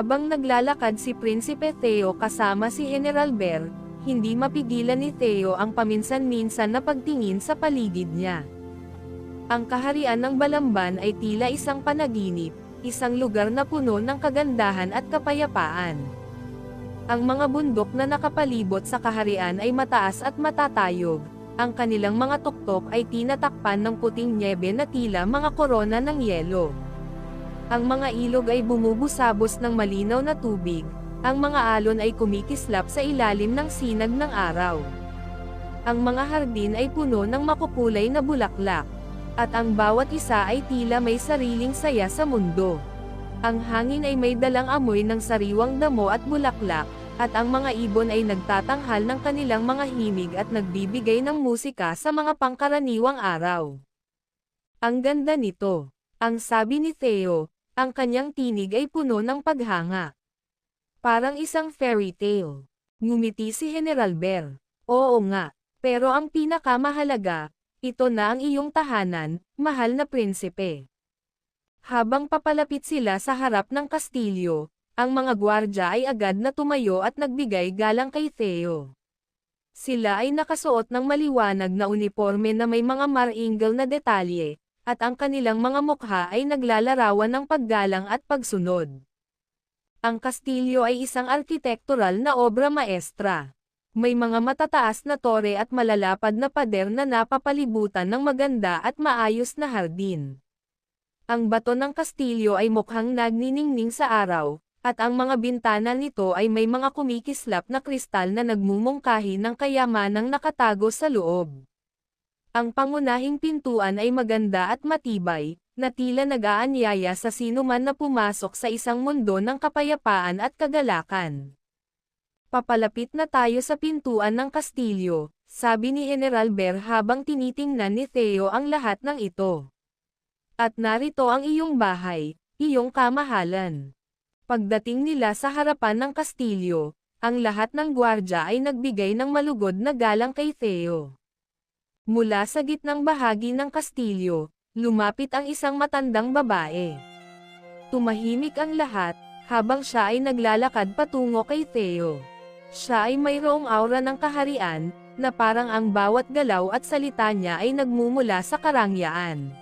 Habang naglalakad si Prinsipe Theo kasama si General Bear, hindi mapigilan ni Theo ang paminsan-minsan na pagtingin sa paligid niya. Ang kaharian ng Balamban ay tila isang panaginip, isang lugar na puno ng kagandahan at kapayapaan. Ang mga bundok na nakapalibot sa kaharian ay mataas at matatayog, ang kanilang mga tuktok ay tinatakpan ng puting nyebe na tila mga korona ng yelo. Ang mga ilog ay bumubusabos ng malinaw na tubig, ang mga alon ay kumikislap sa ilalim ng sinag ng araw. Ang mga hardin ay puno ng makukulay na bulaklak, at ang bawat isa ay tila may sariling saya sa mundo. Ang hangin ay may dalang amoy ng sariwang damo at bulaklak, at ang mga ibon ay nagtatanghal ng kanilang mga himig at nagbibigay ng musika sa mga pangkaraniwang araw. Ang ganda nito, ang sabi ni Theo, ang kanyang tinig ay puno ng paghanga. Parang isang fairy tale. Ngumiti si General Bear. Oo nga, pero ang pinakamahalaga, ito na ang iyong tahanan, mahal na prinsipe. Habang papalapit sila sa harap ng kastilyo, ang mga gwardya ay agad na tumayo at nagbigay galang kay Theo. Sila ay nakasuot ng maliwanag na uniforme na may mga maringal na detalye, at ang kanilang mga mukha ay naglalarawan ng paggalang at pagsunod. Ang kastilyo ay isang arkitektural na obra maestra. May mga matataas na tore at malalapad na pader na napapalibutan ng maganda at maayos na hardin. Ang bato ng kastilyo ay mukhang nagniningning sa araw, at ang mga bintana nito ay may mga kumikislap na kristal na nagmumungkahi ng kayamanang nakatago sa loob. Ang pangunahing pintuan ay maganda at matibay, na tila nag-aanyaya sa sinuman na pumasok sa isang mundo ng kapayapaan at kagalakan. Papalapit na tayo sa pintuan ng kastilyo, sabi ni General Bear habang tinitingnan ni Theo ang lahat ng ito. At narito ang iyong bahay, iyong kamahalan. Pagdating nila sa harapan ng kastilyo, ang lahat ng gwardya ay nagbigay ng malugod na galang kay Theo. Mula sa gitnang bahagi ng kastilyo, lumapit ang isang matandang babae. Tumahimik ang lahat, habang siya ay naglalakad patungo kay Theo. Siya ay mayroong aura ng kaharian, na parang ang bawat galaw at salita niya ay nagmumula sa karangyaan.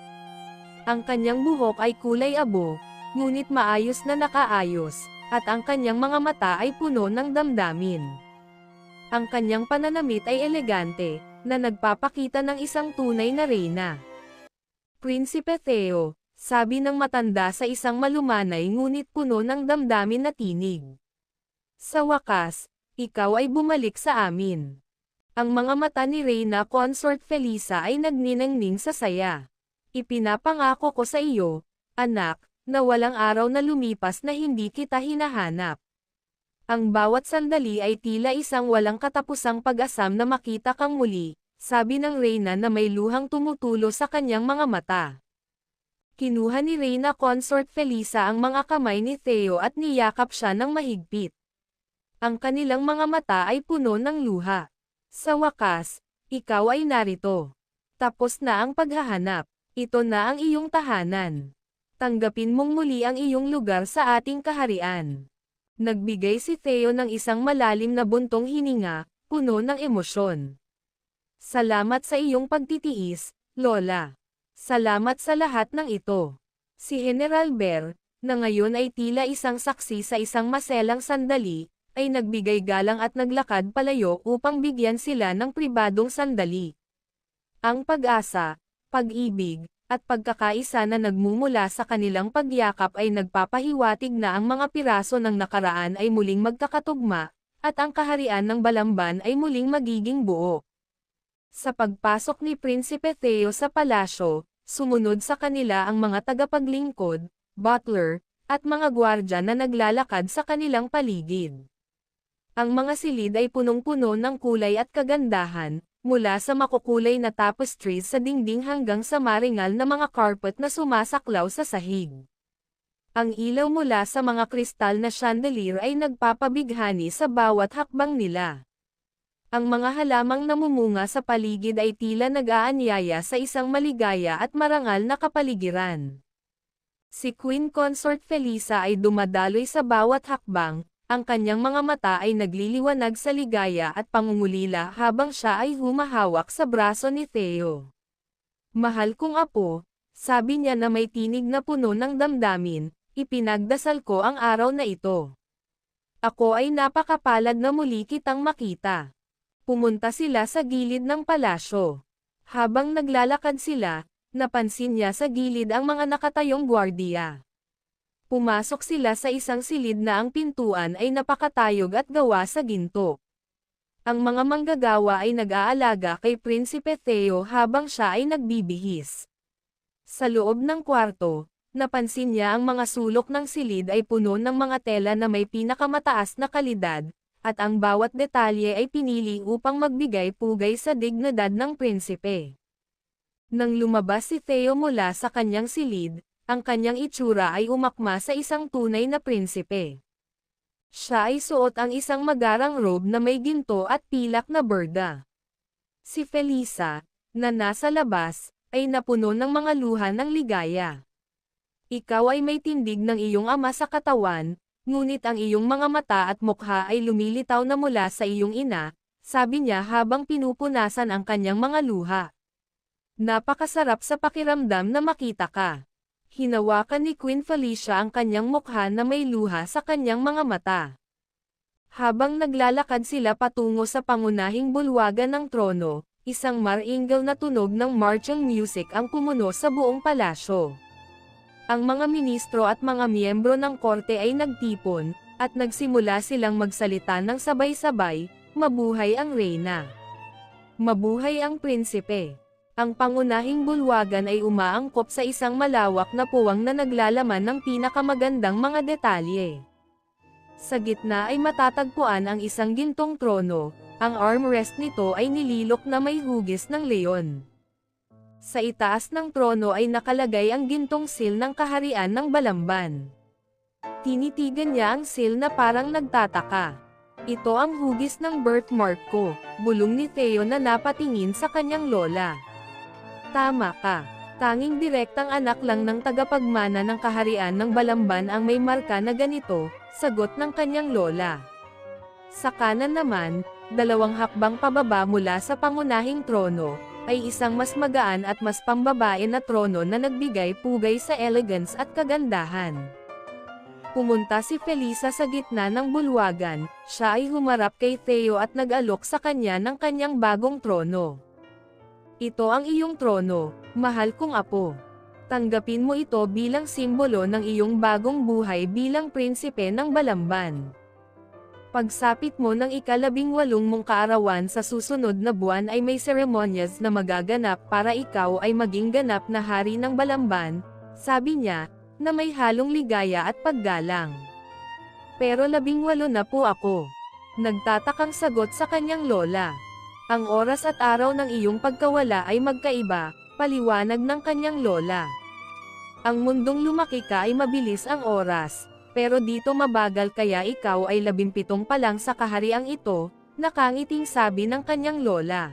Ang kanyang buhok ay kulay abo, ngunit maayos na nakaayos, at ang kanyang mga mata ay puno ng damdamin. Ang kanyang pananamit ay elegante, na nagpapakita ng isang tunay na reyna. Prinsipe Theo, sabi ng matanda sa isang malumanay ngunit puno ng damdamin na tinig. Sa wakas, ikaw ay bumalik sa amin. Ang mga mata ni Reyna Consort Felisa ay nagniningning sa saya. Ipinapangako ko sa iyo, anak, na walang araw na lumipas na hindi kita hinahanap. Ang bawat sandali ay tila isang walang katapusang pag-asam na makita kang muli, sabi ng Reyna na may luhang tumutulo sa kanyang mga mata. Kinuha ni Reyna Consort Felisa ang mga kamay ni Theo at niyakap siya ng mahigpit. Ang kanilang mga mata ay puno ng luha. Sa wakas, ikaw ay narito. Tapos na ang paghahanap. Ito na ang iyong tahanan. Tanggapin mong muli ang iyong lugar sa ating kaharian. Nagbigay si Theo ng isang malalim na buntong hininga, puno ng emosyon. Salamat sa iyong pagtitiis, Lola. Salamat sa lahat ng ito. Si General Bear, na ngayon ay tila isang saksi sa isang maselang sandali, ay nagbigay galang at naglakad palayo upang bigyan sila ng pribadong sandali. Ang pag-asa, pag-ibig, at pagkakaisa na nagmumula sa kanilang pagyakap ay nagpapahiwatig na ang mga piraso ng nakaraan ay muling magkakatugma, at ang kaharian ng Balamban ay muling magiging buo. Sa pagpasok ni Prinsipe Theo sa palasyo, sumunod sa kanila ang mga tagapaglingkod, butler, at mga gwardya na naglalakad sa kanilang paligid. Ang mga silid ay punong-puno ng kulay at kagandahan, mula sa makukulay na tapestries sa dingding hanggang sa maringal na mga carpet na sumasaklaw sa sahig. Ang ilaw mula sa mga kristal na chandelier ay nagpapabighani sa bawat hakbang nila. Ang mga halamang namumunga sa paligid ay tila nag-aanyaya sa isang maligaya at marangal na kapaligiran. Si Queen Consort Felisa ay dumadaloy sa bawat hakbang, ang kanyang mga mata ay nagliliwanag sa ligaya at pangungulila habang siya ay humahawak sa braso ni Theo. Mahal kong apo, sabi niya na may tinig na puno ng damdamin, ipinagdasal ko ang araw na ito. Ako ay napakapalad na muli kitang makita. Pumunta sila sa gilid ng palasyo. Habang naglalakad sila, napansin niya sa gilid ang mga nakatayong gwardiya. Pumasok sila sa isang silid na ang pintuan ay napakatayog at gawa sa ginto. Ang mga manggagawa ay nag-aalaga kay Prinsipe Theo habang siya ay nagbibihis. Sa loob ng kwarto, napansin niya ang mga sulok ng silid ay puno ng mga tela na may pinakamataas na kalidad, at ang bawat detalye ay pinili upang magbigay pugay sa dignidad ng prinsipe. Nang lumabas si Theo mula sa kanyang silid, ang kanyang itsura ay umakma sa isang tunay na prinsipe. Siya ay suot ang isang magarang robe na may ginto at pilak na berda. Si Felisa, na nasa labas, ay napuno ng mga luha ng ligaya. Ikaw ay may tindig ng iyong ama sa katawan, ngunit ang iyong mga mata at mukha ay lumilitaw na mula sa iyong ina, sabi niya habang pinupunasan ang kanyang mga luha. Napakasarap sa pakiramdam na makita ka. Hinawakan ni Queen Felicia ang kanyang mukha na may luha sa kanyang mga mata. Habang naglalakad sila patungo sa pangunahing bulwagan ng trono, isang maringal na tunog ng marching music ang pumuno sa buong palasyo. Ang mga ministro at mga miyembro ng korte ay nagtipon, at nagsimula silang magsalita ng sabay-sabay, mabuhay ang reyna. Mabuhay ang prinsipe. Ang pangunahing bulwagan ay umaangkop sa isang malawak na puwang na naglalaman ng pinakamagandang mga detalye. Sa gitna ay matatagpuan ang isang gintong trono, ang armrest nito ay nililok na may hugis ng leon. Sa itaas ng trono ay nakalagay ang gintong seal ng kaharian ng Balamban. Tinitigan niya ang seal na parang nagtataka. Ito ang hugis ng birthmark ko, bulong ni Theo na napatingin sa kanyang lola. Tama ka. Tanging direktang anak lang ng tagapagmana ng kaharian ng Balamban ang may marka na ganito, sagot ng kanyang lola. Sa kanan naman, dalawang hakbang pababa mula sa pangunahing trono, ay isang mas magaan at mas pambabae na trono na nagbigay pugay sa elegance at kagandahan. Pumunta si Felisa sa gitna ng bulwagan, siya ay humarap kay Theo at nag-alok sa kanya ng kanyang bagong trono. Ito ang iyong trono, mahal kong apo. Tanggapin mo ito bilang simbolo ng iyong bagong buhay bilang prinsipe ng Balamban. Pagsapit mo ng ikalabing walong mong kaarawan sa susunod na buwan ay may seremonyas na magaganap para ikaw ay maging ganap na hari ng Balamban, sabi niya, na may halong ligaya at paggalang. Pero labing walo na po ako. Nagtatakang sagot sa kanyang lola. Ang oras at araw ng iyong pagkawala ay magkaiba, paliwanag ng kanyang lola. Ang mundong lumaki ka ay mabilis ang oras, pero dito mabagal kaya ikaw ay labimpitong pa lang sa kahariang ito, nakangiting sabi ng kanyang lola.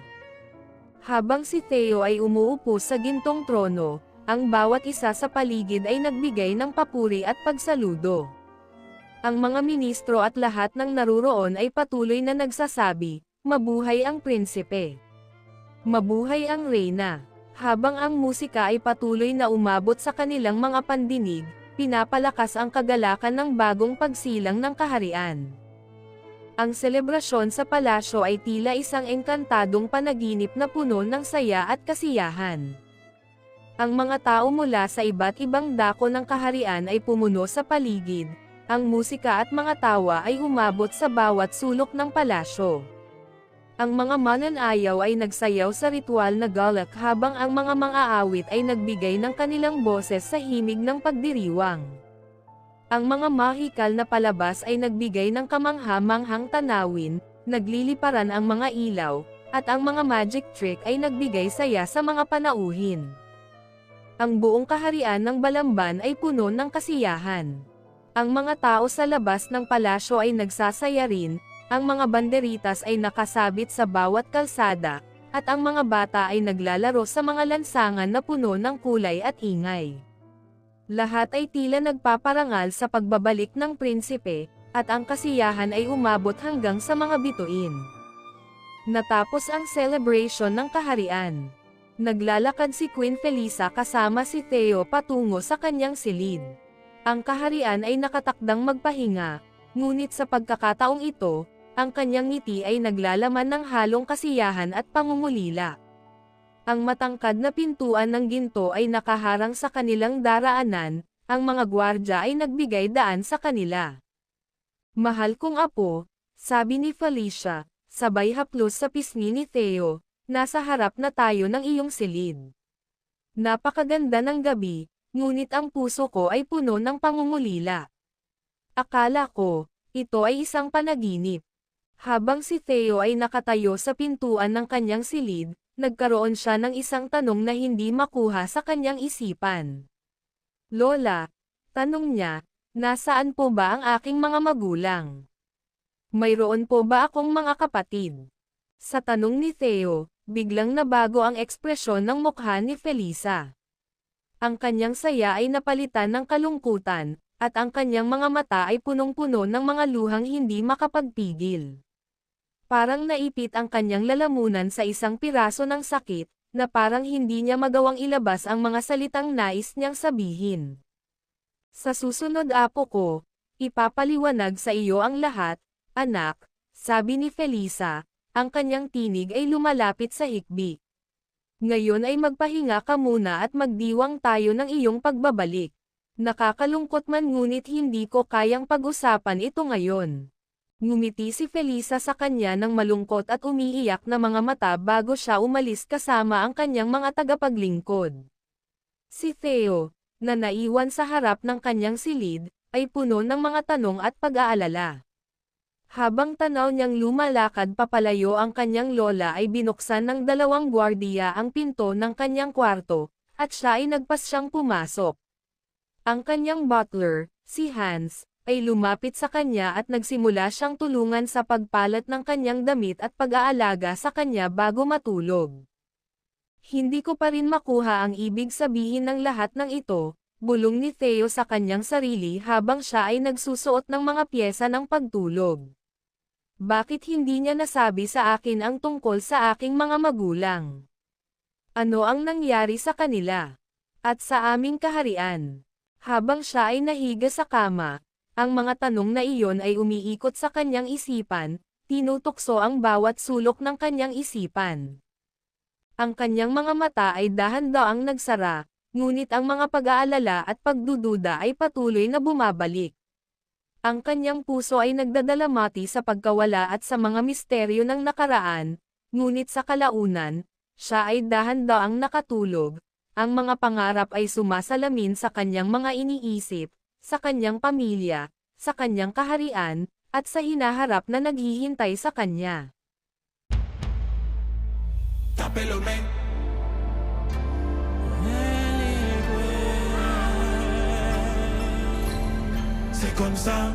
Habang si Theo ay umuupo sa gintong trono, ang bawat isa sa paligid ay nagbigay ng papuri at pagsaludo. Ang mga ministro at lahat ng naruroon ay patuloy na nagsasabi, Mabuhay ang prinsipe. Mabuhay ang reyna. Habang ang musika ay patuloy na umabot sa kanilang mga pandinig, pinapalakas ang kagalakan ng bagong pagsilang ng kaharian. Ang selebrasyon sa palasyo ay tila isang engkantadong panaginip na puno ng saya at kasiyahan. Ang mga tao mula sa iba't ibang dako ng kaharian ay pumuno sa paligid, ang musika at mga tawa ay umabot sa bawat sulok ng palasyo. Ang mga mananayaw ay nagsayaw sa ritual na galak habang ang mga mang-aawit ay nagbigay ng kanilang boses sa himig ng pagdiriwang. Ang mga mahikal na palabas ay nagbigay ng kamangha-manghang tanawin, nagliliparan ang mga ilaw, at ang mga magic trick ay nagbigay saya sa mga panauhin. Ang buong kaharian ng Balamban ay puno ng kasiyahan. Ang mga tao sa labas ng palasyo ay nagsasaya rin, ang mga banderitas ay nakasabit sa bawat kalsada, at ang mga bata ay naglalaro sa mga lansangan na puno ng kulay at ingay. Lahat ay tila nagpaparangal sa pagbabalik ng prinsipe, at ang kasiyahan ay umabot hanggang sa mga bituin. Natapos ang celebration ng kaharian. Naglalakad si Queen Felisa kasama si Theo patungo sa kanyang silid. Ang kaharian ay nakatakdang magpahinga, ngunit sa pagkakataong ito, ang kanyang ngiti ay naglalaman ng halong kasiyahan at pangungulila. Ang matangkad na pintuan ng ginto ay nakaharang sa kanilang daraanan, ang mga gwardya ay nagbigay daan sa kanila. Mahal kong apo, sabi ni Felicia, sabay haplos sa pisngi ni Theo, nasa harap na tayo ng iyong silid. Napakaganda ng gabi, ngunit ang puso ko ay puno ng pangungulila. Akala ko, ito ay isang panaginip. Habang si Theo ay nakatayo sa pintuan ng kanyang silid, nagkaroon siya ng isang tanong na hindi makuha sa kanyang isipan. Lola, tanong niya, nasaan po ba ang aking mga magulang? Mayroon po ba akong mga kapatid? Sa tanong ni Theo, biglang nabago ang ekspresyon ng mukha ni Felisa. Ang kanyang saya ay napalitan ng kalungkutan, at ang kanyang mga mata ay punong-puno ng mga luhang hindi makapagpigil. Parang naipit ang kanyang lalamunan sa isang piraso ng sakit, na parang hindi niya magawang ilabas ang mga salitang nais niyang sabihin. Sa susunod apo ko, ipapaliwanag sa iyo ang lahat, anak, sabi ni Felisa, ang kanyang tinig ay lumalapit sa hikbi. Ngayon ay magpahinga ka muna at magdiwang tayo ng iyong pagbabalik. Nakakalungkot man ngunit hindi ko kayang pag-usapan ito ngayon. Ngumiti si Felisa sa kanya ng malungkot at umiiyak na mga mata bago siya umalis kasama ang kanyang mga tagapaglingkod. Si Theo, na naiwan sa harap ng kanyang silid, ay puno ng mga tanong at pag-aalala. Habang tanaw niyang lumalakad papalayo ang kanyang lola ay binuksan ng dalawang gwardiya ang pinto ng kanyang kwarto, at siya ay nagpasyang pumasok. Ang kanyang butler, si Hans, ay lumapit sa kanya at nagsimula siyang tulungan sa pagpalat ng kanyang damit at pag-aalaga sa kanya bago matulog. Hindi ko pa rin makuha ang ibig sabihin ng lahat ng ito, bulong ni Theo sa kanyang sarili habang siya ay nagsusuot ng mga pyesa ng pagtulog. Bakit hindi niya nasabi sa akin ang tungkol sa aking mga magulang? Ano ang nangyari sa kanila? At sa aming kaharian? Habang siya ay nahiga sa kama, ang mga tanong na iyon ay umiikot sa kanyang isipan, tinutukso ang bawat sulok ng kanyang isipan. Ang kanyang mga mata ay dahan-daang nagsara, ngunit ang mga pag-aalala at pagdududa ay patuloy na bumabalik. Ang kanyang puso ay nagdadalamati sa pagkawala at sa mga misteryo ng nakaraan, ngunit sa kalaunan, siya ay dahan-daang nakatulog, ang mga pangarap ay sumasalamin sa kanyang mga iniisip, sa kanyang pamilya, sa kanyang kaharian, at sa hinaharap na naghihintay sa kanya. Tapelo men C'est comme ça